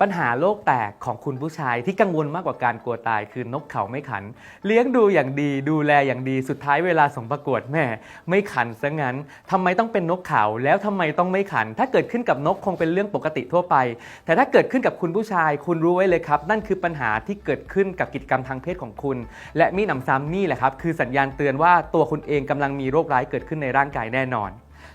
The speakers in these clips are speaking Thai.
ปัญหาโลกแตกของคุณผู้ชายที่กังวลมากกว่าการกลัวตายคือนกเขาไม่ขัน เลี้ยงดูอย่างดีดูแลอย่างดีสุดท้ายเวลาส่งประกวดแม่ไม่ขันซะงั้นทำไมต้องเป็นนกเขาแล้วทำไมต้องไม่ขัน ถ้าเกิดขึ้นกับนกคงเป็นเรื่องปกติทั่วไป แต่ถ้าเกิดขึ้นกับคุณผู้ชาย คุณรู้ไว้เลยครับ นั่นคือปัญหาที่เกิดขึ้นกับกิจกรรมทางเพศของคุณ และมีหนำซ้ำนี่แหละครับคือสัญญาณเตือนว่าตัวคุณเองกำลังมีโรคร้ายเกิดขึ้นในร่างกายแน่นอน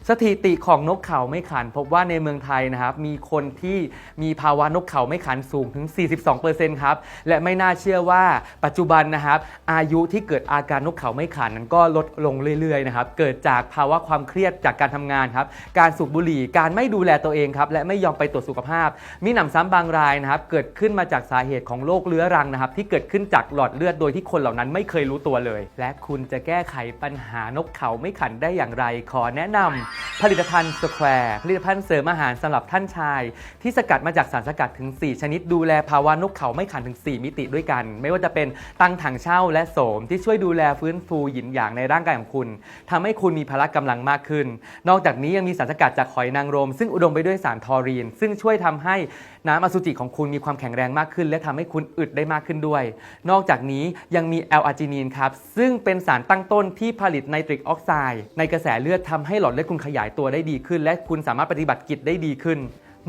สถิติของนกเขาไม่ขัน พบว่าในเมืองไทยนะครับมีคนที่มีภาวะนกเขาไม่ขันสูงถึง 42%ครับและไม่น่าเชื่อว่าปัจจุบันนะครับอายุที่เกิดอาการนกเขาไม่ขันนั้นก็ลดลงเรื่อยๆนะครับเกิดจากภาวะความเครียดจากการทำงานครับการสูบบุหรี่การไม่ดูแลตัวเองครับและไม่ยอมไปตรวจสุขภาพ มีหนำซ้ำบางรายนะครับเกิดขึ้นมาจากสาเหตุของโรคเรื้อรังนะครับที่เกิดขึ้นจากหลอดเลือดโดยที่คนเหล่านั้นไม่เคยรู้ตัวเลย และคุณจะแก้ไขปัญหานกเขาไม่ขันได้อย่างไร ขอแนะนำผลิตภัณฑ์สแควร์ผลิตภัณฑ์เสริมอาหารสำหรับท่านชาย ที่สกัดมาจากสารสกัดถึง 4 ชนิดดูแลภาวะนกเขาไม่ขันถึง 4 มิติด้วยกัน ไม่ว่าจะเป็นตังถังเช่าและโสม ที่ช่วยดูแลฟื้นฟูหยินหยางในร่างกายของคุณทำให้คุณมีพละกำลังมากขึ้น นอกจากนี้ยังมีสารสกัดจากหอยนางรม ซึ่งอุดมไปด้วยสารทอรีน ซึ่งช่วยทำให้น้ำอสุจิของคุณมีความแข็งแรงมากขึ้น และทำให้คุณอึดได้มากขึ้นด้วย นอกจากนี้ยังมีแอลอาร์จินีนครับซึ่งเป็นสารตั้งต้นที่ผลิตไนตริกออกไซด์ในกระแสเลือดทำให้หลอดเลือดคุณขยายตัวได้ดีขึ้น และคุณสามารถปฏิบัติกิจได้ดีขึ้น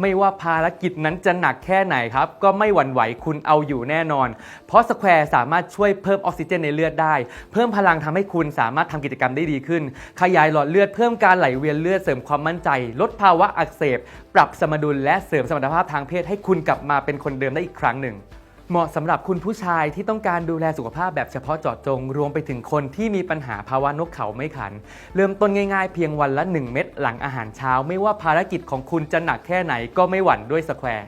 ไม่ว่าภารกิจนั้นจะหนักแค่ไหนครับ ก็ไม่หวั่นไหวคุณเอาอยู่แน่นอน เพราะสแควร์สามารถช่วยเพิ่มออกซิเจนในเลือดได้ เพิ่มพลังทำให้คุณสามารถทำกิจกรรมได้ดีขึ้น ขยายหลอดเลือดเพิ่มการไหลเวียนเลือดเสริมความมั่นใจ ลดภาวะอักเสบ ปรับสมดุลและเสริมสมรรถภาพทางเพศให้คุณกลับมาเป็นคนเดิมได้อีกครั้งหนึ่ง เหมาะสำหรับคุณผู้ชายที่ต้องการดูแลสุขภาพแบบเฉพาะเจาะจง รวมไปถึงคนที่มีปัญหาภาวะนกเขาไม่ขัน เริ่มต้นง่ายๆ เพียงวันละ 1 เม็ดหลังอาหารเช้า ไม่ว่าภารกิจของคุณจะหนักแค่ไหนก็ไม่หวั่นด้วยสแควร์